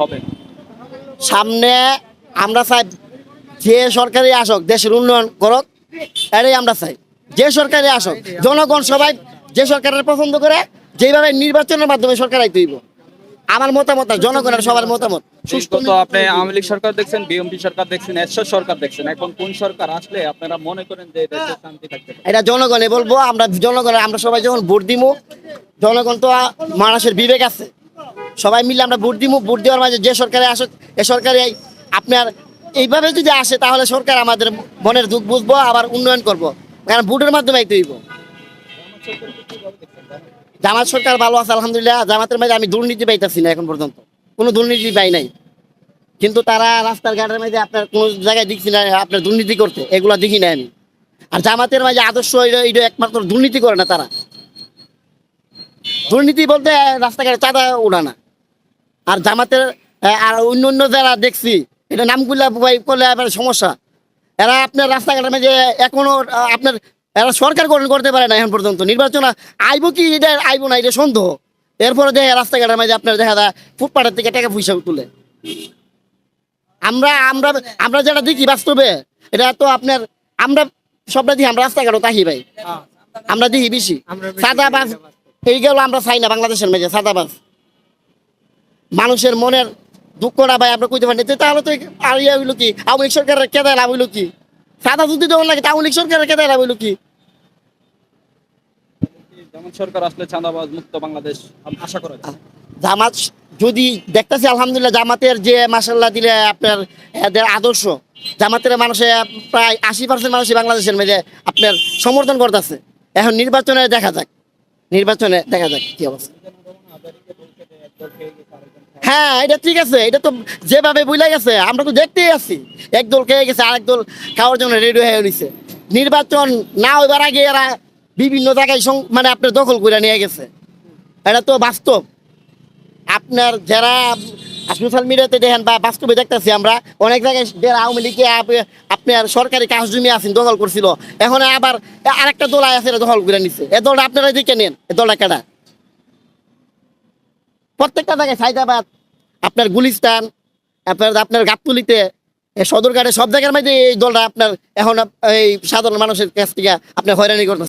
হবে। সামনে আমরা চাই যে সরকারি আসক দেশের উন্নয়ন করক এটাই আমরা চাই। যে সরকারি আসক জনগণ সবাই যে সরকারের পছন্দ করে যেভাবে নির্বাচনের মাধ্যমে সরকার আইতে হইব। আমার মতামত জনগণের সবার মতামত। তো আপনি আওয়ামী লীগ সরকার দেখছেন বিএনপি সরকার দেখছেন সরকার দেখছেন। এখন কোন সরকার আসলে আপনারা মনে করেন যে দেশে শান্তি পারে? এটা জনগণে বলব আমরা জনগণের আমরা সবাই যখন ভোট দিব জনগণ তো মানুষের বিবেক আছে। সবাই মিলে আমরা ভোট দিব ভোট দেওয়ার মাঝে যে সরকারে আসুক, এ সরকারে আপনার এইভাবে যদি আসে, তাহলে সরকার আমাদের মনের দুঃখ বুঝব, আবার উন্নয়ন করব। কারণ ভোটের মাধ্যমে হইব। জামাত সরকার ভালো আছে, আলহামদুলিল্লাহ। জামাতের মাঝে আমি দুর্নীতি পাইতেছি না এখন পর্যন্ত। কোনো দুর্নীতি পাই নাই। কিন্তু তারা রাস্তার ঘাটের মাঝে আপনার কোনো জায়গায় দেখছি না, আপনার দুর্নীতি করতে এগুলো দেখি না আমি। আর জামাতের মাঝে আদর্শ একমাত্র দুর্নীতি করে না তারা। দুর্নীতি বলতে রাস্তাঘাটে চাঁদা ওড়ানা আর জামাতের আর অন্য অন্য যারা দেখছি এটা নামগুলা ভাই করলে আবার সমস্যা। এরা আপনার রাস্তাঘাটের মাঝে এখনও আপনার এরা সরকার গঠন করতে পারে না এখন পর্যন্ত। নির্বাচন আইব কি এটা আইব না এটা সন্দেহ। এরপরে দেখে রাস্তাঘাটের মাঝে আপনার দেখা যায় ফুটপাটের থেকে টাকা পয়সা তুলে। আমরা আমরা আমরা যেটা দেখি বাস্তবে এটা তো আপনার আমরা সবটা দেখি আমরা রাস্তাঘাটও তাহি ভাই। আমরা দেখি বেশি। সাদা বাস এইগুলো আমরা চাই না বাংলাদেশের মাঝে সাদা বাস মানুষের মনের দুঃখটা ভাই আমরা কইতে পারি না। তো তাহলে তো আর ইয়ে হইল কি? আওয়ামী লীগ সরকারের কেদায় লাভ হইল কি? সাদা যদি যখন লাগে আওয়ামী লীগ সরকারের কেদায় লাভ হইল কি? যেমন সরকার আসলে চাঁদাবাজ মুক্ত বাংলাদেশ আশা করা জামাত যদি দেখতেছি আলহামদুলিল্লাহ জামাতের যে মাসাল্লাহ দিলে আপনার এদের আদর্শ জামাতের মানুষে প্রায় আশি পার্সেন্ট মানুষই বাংলাদেশের মধ্যে আপনার সমর্থন করতেছে। এখন নির্বাচনে দেখা যাক। নির্বাচনে দেখা যাক কি অবস্থা। হ্যাঁ এটা ঠিক আছে। এটা তো যেভাবে বুঝলে গেছে, আমরা তো দেখতেই আছি। এক দল খেয়ে গেছে, আরেক দল খাওয়ার জন্য রেডি হয়ে নিছে। নির্বাচন না হইবার আগে এরা বিভিন্ন জায়গায় মানে আপনার দখল করে নিয়ে গেছে। এটা তো বাস্তব। আপনার যারা সোশ্যাল মিডিয়াতে দেখেন বা বাস্তবে দেখতেছি আমরা, অনেক জায়গায় যারা আওয়ামী লীগে আপনার সরকারি কাজ জমি আছেন, দখল করছিল। এখন আবার আরেকটা দল আছে এরা দখল করে নিচ্ছে এ দলটা আপনারা দিকে নেন, এ দলটা কেডা? প্রত্যেকটা জায়গায় সাইদাবাদ, আপনার গুলিস্তান, আপনার আপনার গাবতলিতে সদরঘাটে, সব জায়গার মধ্যে এই দলটা আপনার এখন এই সাধারণ মানুষের কাছ থেকে আপনার হয়রানি করতেছে।